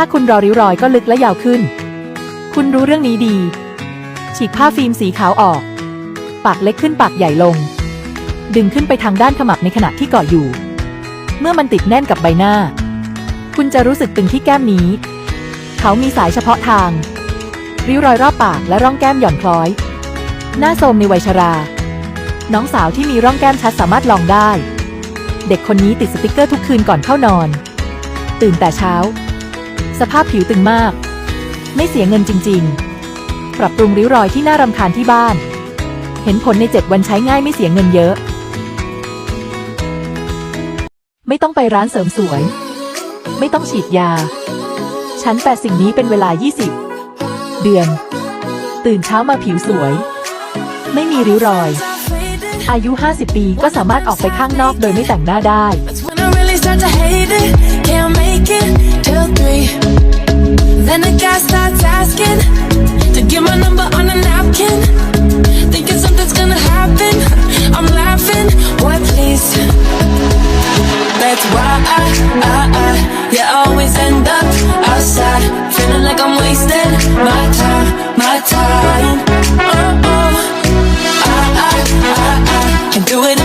ถ้าคุณรอริ้วรอยก็ลึกและยาวขึ้น คุณรู้เรื่องนี้ดี ฉีกผ้าฟิล์มสีขาวออก ปากเล็กขึ้นปากใหญ่ลง ดึงขึ้นไปทางด้านขมับในขณะที่เกาะอยู่ เมื่อมันติดแน่นกับใบหน้า คุณจะรู้สึกตึงที่แก้มนี้ เขามีสายเฉพาะทาง ริ้วรอยรอบปากและร่องแก้มหย่อนคล้อย หน้าโทมในวัยชรา น้องสาวที่มีร่องแก้มชัดสามารถลองได้ เด็กคนนี้ติดสติกเกอร์ทุกคืนก่อนเข้านอน ตื่นแต่เช้า สภาพผิวตึงมาก ไม่เสียเงินจริง ๆ ปรับปรุงริ้วรอยที่น่ารำคาญที่บ้าน เห็นผลใน 7 วันใช้ง่ายไม่เสียเงินเยอะ ไม่ต้องไปร้านเสริมสวย ไม่ต้องฉีดยา ฉันแปดสิ่งนี้เป็นเวลา 20 เดือน ตื่นเช้ามาผิวสวย ไม่มีริ้วรอย อายุ 50 ปีก็สามารถออกไปข้างนอกโดยไม่แต่งหน้าได้ That's why I, I, I, yeah, I always end up outside, feeling like I'm wasting my time, my time. Oh, oh, I, I, I, I, I do it